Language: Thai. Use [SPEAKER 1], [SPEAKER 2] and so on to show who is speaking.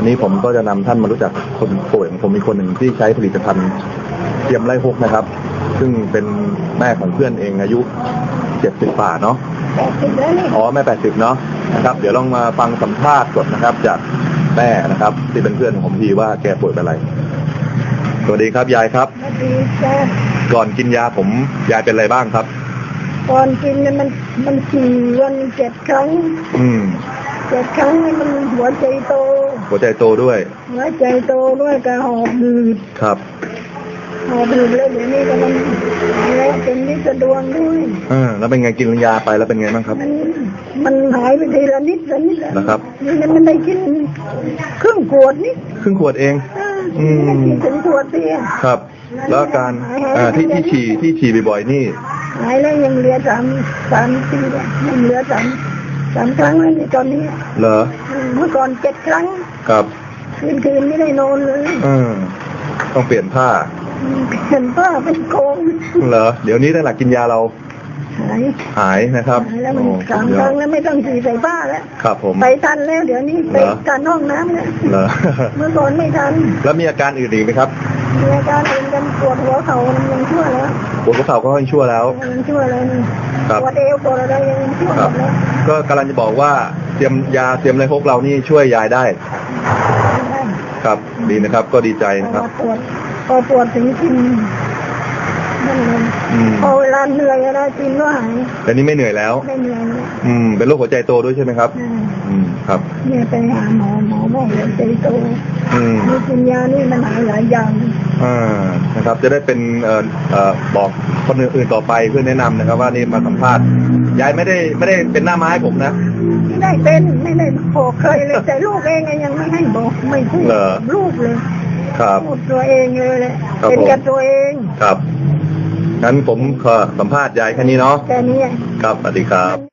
[SPEAKER 1] วันนี้ผมก็จะนำท่านมารู้จักคนป่วยของผมมีคนหนึ่งที่ใช้ผลิตภัณฑ์เทียมไร่ฮกนะครับ ซึ่งเป็นแม่ของเพื่อนเองอายุเจ็ดสิบป่าเนาะ
[SPEAKER 2] แปดสิบแล้วนี่
[SPEAKER 1] อ๋อแม่แปดสิบเนาะนะครับ เดี๋ยวลองมาฟังสัมภาษณ์สดนะครับ จากแม่นะครับ ที่เป็นเพื่อนของผมทีว่าแกป่วยเป็นอะไร สวัสดีครับยายครับ
[SPEAKER 2] มาดีจ้า
[SPEAKER 1] ก่อนกินยาผมยายเป็นอะไรบ้างครับ
[SPEAKER 2] ก่อนกินเนี่ยมันมันสี่วันเจ็ดครั้ง
[SPEAKER 1] อืม
[SPEAKER 2] เจ็ดครั้งนี่มันหัวใจโต
[SPEAKER 1] หัวใจโตด้วย
[SPEAKER 2] หัวใจโตด้วยกระหอบหืด
[SPEAKER 1] ครับ
[SPEAKER 2] หอบหืดแล้วเดี๋ยวนี้ก็มันแล้วเป็นนิสะดวงด้วย
[SPEAKER 1] เออแล้วเป็นไงกินยาไปแล้วเป็นไงบ้างครับ
[SPEAKER 2] มันมันหายไปทีละนิดละนิดละ
[SPEAKER 1] นะครับ
[SPEAKER 2] นี่มันได้กินครึ่งขวดนี่
[SPEAKER 1] ครึ่งขวดเองอืม
[SPEAKER 2] ไม่ได้กินถึงขวดเดียว
[SPEAKER 1] ครับ แล้วอาการเอ่อที่ที่ฉี่ที่ฉี่บ่อยๆนี่
[SPEAKER 2] หายแล้วยังเหลือสามสามทีแล้วยังเหลือสามสามครั้งแล้วนี่ตอนนี้
[SPEAKER 1] เหรอ
[SPEAKER 2] เมื่อก่อนเจ็ดครั้ง
[SPEAKER 1] ครับ
[SPEAKER 2] คืนคืนไม่ได้นอนเลย
[SPEAKER 1] เออต้องเปลี่ยนผ้า
[SPEAKER 2] เห็นผ้าเป็นโกง
[SPEAKER 1] เหรอเดี๋ยวนี้ตั้งแต่กินยาเรา
[SPEAKER 2] หาย
[SPEAKER 1] หายนะครับ
[SPEAKER 2] หายแล้วมัน
[SPEAKER 1] โอ้
[SPEAKER 2] สาม
[SPEAKER 1] สุด
[SPEAKER 2] ค
[SPEAKER 1] ยอ
[SPEAKER 2] รั้
[SPEAKER 1] ด
[SPEAKER 2] งแล้วไม่ต้องฉี่ใส่ผ้าแล้ว
[SPEAKER 1] ครับผม
[SPEAKER 2] ไปทันแล้วเดี๋ยวนี้ไป
[SPEAKER 1] เหรอ
[SPEAKER 2] การห้องน้ำแล้ว
[SPEAKER 1] เหรอ
[SPEAKER 2] เมื่อก่อนไม่ทัน
[SPEAKER 1] แล้วมีอาการอื่นอีกไหมครับ
[SPEAKER 2] มีอาการเองกันปวดหัวเขามันยังชั่วแล้ว
[SPEAKER 1] ปวดกระเพราก็ค่อยชั่วแล้ว
[SPEAKER 2] ยังชั่วแล้วนี่
[SPEAKER 1] ครับ
[SPEAKER 2] ปวดเอวปวดอะไรยังชั่ว
[SPEAKER 1] ค
[SPEAKER 2] หม
[SPEAKER 1] รับ
[SPEAKER 2] ดแล้ว
[SPEAKER 1] ก็กำลังจะบอกว่าเตรียมยาเตรียมอะไรพวกเรานี่ช่วยยายได้ ครับ ดีนะครับ ก็ดีใจ
[SPEAKER 2] พ
[SPEAKER 1] นะครับ
[SPEAKER 2] อปวดพอปวดถึงกินนั่นเลย
[SPEAKER 1] อืม
[SPEAKER 2] พอเวลาเหนื่อยอะไรกินก็หาย
[SPEAKER 1] แต่นี่ไม่เหนื่อยแล้ว
[SPEAKER 2] ไม่เหนื่อยเลย
[SPEAKER 1] อืม เป็นโรคหัวใจโตด้วยใช่ไหมครับ
[SPEAKER 2] อ่า
[SPEAKER 1] อืม ครับ
[SPEAKER 2] เนี่ยไปหาหมอหมอบอกหัวใจโต
[SPEAKER 1] อืม
[SPEAKER 2] มีกินยานี่มันหายหลายอย่าง
[SPEAKER 1] อ่า นะครับ จะได้เป็นเอ่อเอ่อบอกคนอื่นๆต่อไปเพื่อแนะนำนะครับ ว่านี่มาสัมภาษณ์ ยายไม่ได้ไม่ได้เป็นหน้าไม้ผมนะ
[SPEAKER 2] ไม่ได้เป็นไม่ได้บอกเคยเลย แต่ลูกเองยังไม่ให้บอกไม่พูด
[SPEAKER 1] เหรอ
[SPEAKER 2] ลูกเลย
[SPEAKER 1] ครับ
[SPEAKER 2] พูดตัวเองเลยแหละ
[SPEAKER 1] ครับ
[SPEAKER 2] เป็น
[SPEAKER 1] ผม
[SPEAKER 2] กับตัวเอง
[SPEAKER 1] ครับงั้นผมขอสัมภาษณ์ยายแค่นี้เนาะ
[SPEAKER 2] แค่นี้
[SPEAKER 1] ครับสวัสดีครับ